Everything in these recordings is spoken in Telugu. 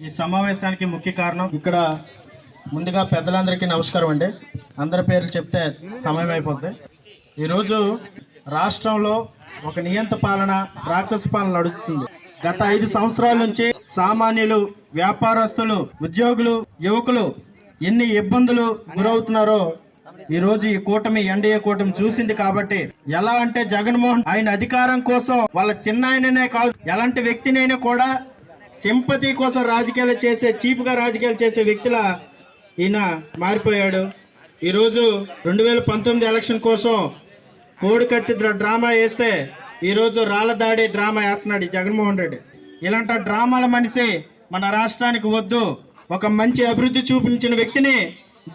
ఈ సమావేశానికి ముఖ్య కారణం ఇక్కడ ముందుగా పెద్దలందరికీ నమస్కారం అండి. అందరి పేర్లు చెప్తే సమయం అయిపోద్ది. ఈరోజు రాష్ట్రంలో ఒక నియంత పాలన రాక్షస పాలన నడుస్తుంది. గత ఐదు సంవత్సరాల నుంచి సామాన్యులు వ్యాపారస్తులు ఉద్యోగులు యువకులు ఎన్ని ఇబ్బందులు గురవుతున్నారో ఈ రోజు ఈ కూటమి ఎన్డీఏ కూటమి చూసింది కాబట్టి ఎలా అంటే జగన్మోహన్ ఆయన అధికారం కోసం వాళ్ళ చిన్న ఆయననే కాదు ఎలాంటి వ్యక్తినైనా కూడా సింపతి కోసం రాజకీయాలు చేసే చీప్గా రాజకీయాలు చేసే వ్యక్తుల ఈయన మారిపోయాడు. ఈరోజు రెండు వేల పంతొమ్మిది ఎలక్షన్ కోసం కోడి కత్తి డ్రామా వేస్తే ఈరోజు రాళ్ళ దాడి డ్రామా వేస్తున్నాడు ఈ జగన్మోహన్ రెడ్డి. ఇలాంటి డ్రామాల మనిషి మన రాష్ట్రానికి వద్దు. ఒక మంచి అభివృద్ధి చూపించిన వ్యక్తిని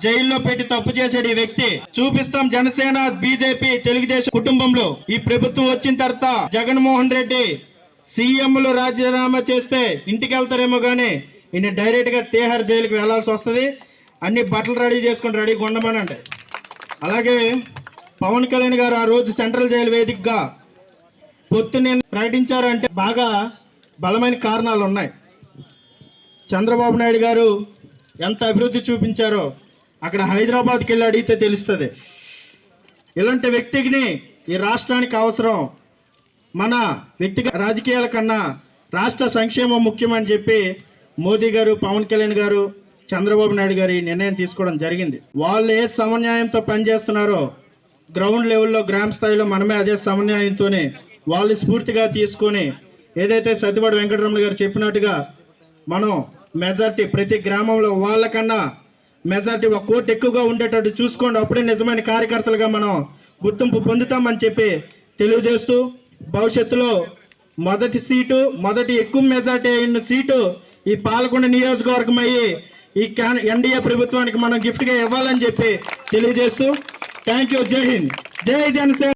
జైల్లో పెట్టి తప్పు చేశాడు ఈ వ్యక్తి. చూపిస్తాం జనసేన బీజేపీ తెలుగుదేశం కుటుంబంలో. ఈ ప్రభుత్వం వచ్చిన తర్వాత జగన్మోహన్ రెడ్డి సీఎంలు రాజీనామా చేస్తే ఇంటికి వెళ్తారేమో కానీ ఈయన డైరెక్ట్గా తేహార్ తీహార్ జైలుకి వెళ్ళాల్సి వస్తుంది. అన్ని బట్టలు రెడీ చేసుకుని రెడీ ఉండమనండి అలాగే పవన్ కళ్యాణ్ గారు ఆ రోజు సెంట్రల్ జైలు వేదికగా పొత్తుని ప్రకటించారంటే బాగా బలమైన కారణాలు ఉన్నాయి. చంద్రబాబు నాయుడు గారు ఎంత అభివృద్ధి చూపించారో అక్కడ హైదరాబాద్కి వెళ్ళి అడిగితే తెలుస్తుంది. ఇలాంటి వ్యక్తికి ఈ రాష్ట్రానికి అవసరం మన వ్యక్తిగత రాజకీయాల కన్నా రాష్ట్ర సంక్షేమం ముఖ్యమని చెప్పి మోదీ గారు పవన్ కళ్యాణ్ గారు చంద్రబాబు నాయుడు గారి నిర్ణయం తీసుకోవడం జరిగింది. వాళ్ళు ఏ సమన్యాయంతో పనిచేస్తున్నారో గ్రౌండ్ లెవెల్లో గ్రామ స్థాయిలో మనమే అదే సమన్యాయంతోనే వాళ్ళు స్ఫూర్తిగా తీసుకొని ఏదైతే సత్యవాడ వెంకటరమణ గారు చెప్పినట్టుగా మనం మెజార్టీ ప్రతి గ్రామంలో వాళ్ళకన్నా మెజార్టీ ఒక కోటి ఎక్కువగా ఉండేటట్టు చూసుకోండి. అప్పుడే నిజమైన కార్యకర్తలుగా మనం గుర్తింపు పొందుతామని చెప్పి తెలియజేస్తూ భవిష్యత్తులో మొదటి సీటు మొదటి ఎక్కువ మెజార్టీ అయిన సీటు ఈ పాలకొండ నియోజకవర్గం అయ్యి ఈ క్యాన్ ఎన్డీఏ ప్రభుత్వానికి మనం గిఫ్ట్గా ఇవ్వాలని చెప్పి తెలియజేస్తూ థ్యాంక్ యూ జై హింద్. జై జనసేన.